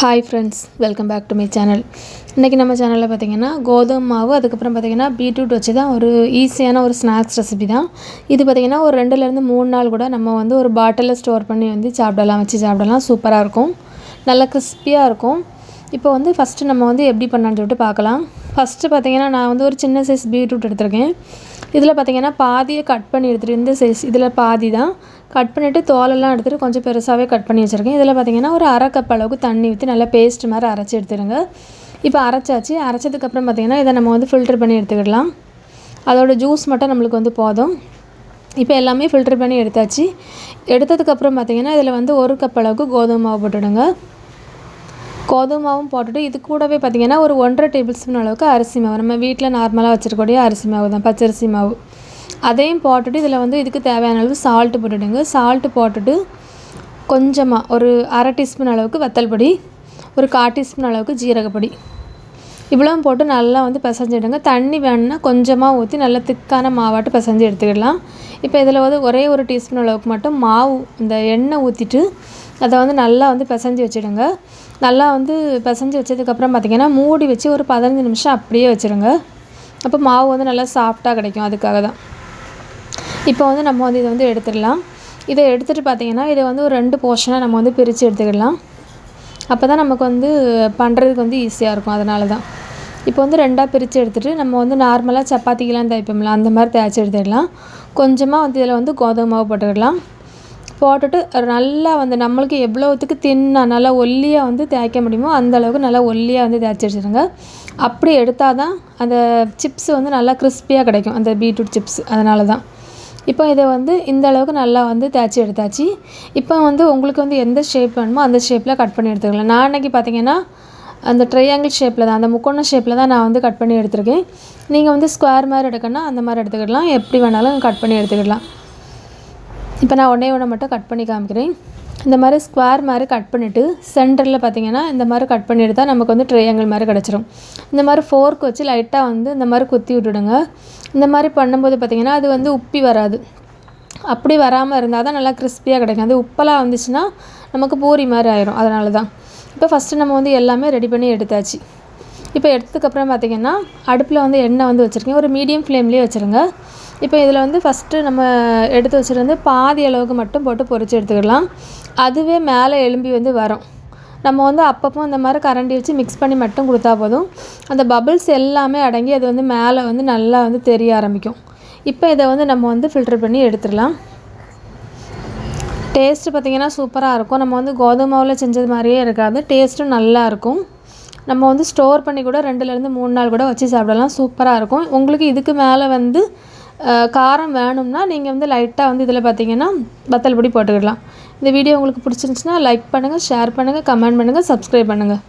Hi friends welcome back to my channel இன்றைக்கி நம்ம சேனலில் பார்த்திங்கன்னா கோதுமை மாவு அதுக்கப்புறம் பார்த்திங்கன்னா பீட்ரூட் வச்சு தான் ஒரு ஈஸியான ஒரு ஸ்நாக்ஸ் ரெசிபி தான். இது பார்த்திங்கன்னா ஒரு ரெண்டுலேருந்து மூணு நாள் கூட நம்ம வந்து ஒரு பாட்டிலில் ஸ்டோர் பண்ணி வந்து சாப்பிடலாம் வச்சு சாப்பிடலாம். சூப்பராக இருக்கும். நல்லா கிறிஸ்பியாக இருக்கும். இப்போ வந்து ஃபஸ்ட்டு நம்ம வந்து எப்படி பண்ணான்னு சொல்லிட்டு பார்க்கலாம். ஃபஸ்ட்டு பார்த்திங்கன்னா நான் வந்து ஒரு சின்ன சைஸ் பீட்ரூட் எடுத்திருக்கேன். இதில் பார்த்திங்கன்னா பாதியை கட் பண்ணி எடுத்துகிட்டு இந்த சைஸ் இதில் பாதி தான். கட் பண்ணிவிட்டு தோலெல்லாம் எடுத்துகிட்டு கொஞ்சம் பெருசாகவே கட் பண்ணி வச்சுருக்கேன். இதில் பார்த்திங்கன்னா ஒரு அரை கப் அளவுக்கு தண்ணி ஊற்றி நல்லா பேஸ்ட் மாதிரி அரைச்சி எடுத்துடுங்க. இப்போ அரைச்சாச்சு. அரைச்சதுக்கப்புறம் பார்த்திங்கன்னா இதை நம்ம வந்து ஃபில்டர் பண்ணி எடுத்துக்கிடலாம். அதோட ஜூஸ் மட்டும் நம்மளுக்கு வந்து போதும். இப்போ எல்லாமே ஃபில்டர் பண்ணி எடுத்தாச்சு. எடுத்ததுக்கப்புறம் பார்த்திங்கன்னா இதில் வந்து ஒரு கப் அளவுக்கு கோதுமை மாவு போட்டுவிடுங்க கோதுமை மாவும் போட்டுட்டு இது கூடவே பார்த்திங்கன்னா ஒரு ஒன்றரை டேபிள் ஸ்பூன் அளவுக்கு அரிசி மாவு. நம்ம வீட்டில் நார்மலாக வச்சுருக்கக்கூடிய அரிசி மாவு தான் பச்சரிசி மாவு. அதையும் போட்டுட்டு இதில் வந்து இதுக்கு தேவையான அளவு சால்ட்டு போட்டுடுங்க. சால்ட்டு போட்டுட்டு கொஞ்சமாக ஒரு அரை டீஸ்பூன் அளவுக்கு வத்தல் பொடி ஒரு கால் டீஸ்பூன் அளவுக்கு ஜீரகப்பொடி இவ்வளவும் போட்டு நல்லா வந்து பிசைஞ்சிடுங்க. தண்ணி வேணும்னா கொஞ்சமாக ஊற்றி நல்லா திக்கான மாவாட்டு பிசைஞ்சு எடுத்துக்கிடலாம். இப்போ இதில் வந்து ஒரே ஒரு டீஸ்பூன் அளவுக்கு மட்டும் மாவு இந்த எண்ணெய் ஊற்றிட்டு அதை வந்து நல்லா வந்து பிசைஞ்சு வச்சுடுங்க. நல்லா வந்து பிசைஞ்சு வச்சதுக்கப்புறம் பார்த்திங்கன்னா மூடி வச்சு ஒரு பதினஞ்சு நிமிஷம் அப்படியே வச்சுருங்க அப்போ மாவு வந்து நல்லா சாஃப்டாக கிடைக்கும். அதுக்காக தான். இப்போ வந்து நம்ம வந்து இதை வந்து எடுத்துடலாம். இதை எடுத்துகிட்டு பார்த்திங்கன்னா இதை வந்து ஒரு ரெண்டு போர்ஷனாக நம்ம வந்து பிரித்து எடுத்துக்கிடலாம். அப்போ தான் நமக்கு வந்து பண்ணுறதுக்கு வந்து ஈஸியாக இருக்கும். அதனால தான் இப்போ வந்து ரெண்டாக பிரித்து எடுத்துகிட்டு நம்ம வந்து நார்மலாக சப்பாத்திக்கெலாம் தைப்போம்ல அந்த மாதிரி தேய்ச்சி எடுத்துடலாம். கொஞ்சமாக வந்து இதில் வந்து கோதுமை மாவு போட்டுக்கிடலாம். போட்டுட்டு நல்லா வந்து நம்மளுக்கு எவ்வளோத்துக்கு தின்னா நல்லா ஒல்லியாக வந்து தேய்க்க முடியுமோ அந்த அளவுக்கு நல்லா ஒல்லியாக வந்து தேய்ச்சி வச்சுருங்க அப்படி எடுத்தால் தான் அந்த சிப்ஸ் வந்து நல்லா கிறிஸ்பியாக கிடைக்கும். அந்த பீட்ரூட் சிப்ஸ் அதனால தான் இப்போ இதை வந்து இந்த அளவுக்கு நல்லா வந்து தேய்ச்சி எடுத்தாச்சு. இப்போ வந்து உங்களுக்கு வந்து எந்த ஷேப் வேணுமோ அந்த ஷேப்பில் கட் பண்ணி எடுத்துக்கலாம். நான் அன்றைக்கி பார்த்தீங்கன்னா அந்த ட்ரையாங்கிள் ஷேப்பில் தான் அந்த முக்கோண ஷேப்பில் தான் நான் வந்து கட் பண்ணி எடுத்திருக்கேன். நீங்கள் வந்து ஸ்கொயர் மாதிரி எடுக்கணும்னா அந்த மாதிரி எடுத்துக்கிடலாம் எப்படி வேணாலும் கட் பண்ணி எடுத்துக்கிடலாம் இப்போ நான் ஒன்றே ஒன்று மட்டும் கட் பண்ணி காமிக்கிறேன். இந்த மாதிரி ஸ்கொயர் மாதிரி கட் பண்ணிவிட்டு சென்டரில் பார்த்தீங்கன்னா இந்த மாதிரி கட் பண்ணிவிட்டு தான் நமக்கு வந்து ட்ரையாங்கிள் மாதிரி கிடச்சிரும். இந்த மாதிரி ஃபோர்க் வச்சு லைட்டாக வந்து இந்த மாதிரி குத்தி விட்டுடுங்க. இந்த மாதிரி பண்ணும்போது பார்த்திங்கன்னா அது வந்து உப்பி வராது. அப்படி வராமல் இருந்தால் தான் நல்லா கிறிஸ்பியாக கிடைக்கும். அது உப்பெல்லாம் வந்துச்சுன்னா நமக்கு பூரி மாதிரி ஆயிரும். அதனால தான் இப்போ ஃபஸ்ட்டு நம்ம வந்து எல்லாமே ரெடி பண்ணி எடுத்தாச்சு. இப்போ எடுத்ததுக்கப்புறம் பார்த்திங்கன்னா அடுப்பில் வந்து எண்ணெய் வந்து வச்சுருக்கேன். ஒரு மீடியம் ஃப்ளேம்லேயே வச்சுருங்க. இப்போ இதில் வந்து ஃபஸ்ட்டு நம்ம எடுத்து வச்சுருந்து பாதி அளவுக்கு மட்டும் போட்டு பொறிச்சு எடுத்துக்கலாம். அதுவே மேலே எலும்பி வந்து வரும். நம்ம வந்து அப்பப்போ இந்த மாதிரி கரண்டி வச்சு மிக்ஸ் பண்ணி மட்டும் கொடுத்தா போதும். அந்த பபிள்ஸ் எல்லாமே அடங்கி அது வந்து மேலே வந்து நல்லா வந்து தெரிய ஆரம்பிக்கும். இப்போ இதை வந்து நம்ம வந்து ஃபில்டர் பண்ணி எடுத்துடலாம். டேஸ்ட்டு பார்த்திங்கன்னா சூப்பராக இருக்கும். நம்ம வந்து கோதுமாவில் செஞ்சது மாதிரியே இருக்காது. டேஸ்ட்டும் நல்லா இருக்கும். நம்ம வந்து ஸ்டோர் பண்ணி கூட ரெண்டுலேருந்து மூணு நாள் கூட வச்சு சாப்பிடலாம். சூப்பராக இருக்கும். உங்களுக்கு இதுக்கு மேலே வந்து காரம் வேணும்னா நீங்கள் வந்து லைட்டாக வந்து இதில் பார்த்தீங்கன்னா வத்தல் பொடி போட்டுக்கிடலாம். இந்த வீடியோ உங்களுக்கு பிடிச்சிருந்துச்சின்னா லைக் பண்ணுங்கள் ஷேர் பண்ணுங்கள் கமெண்ட் பண்ணுங்கள் சப்ஸ்கிரைப் பண்ணுங்கள்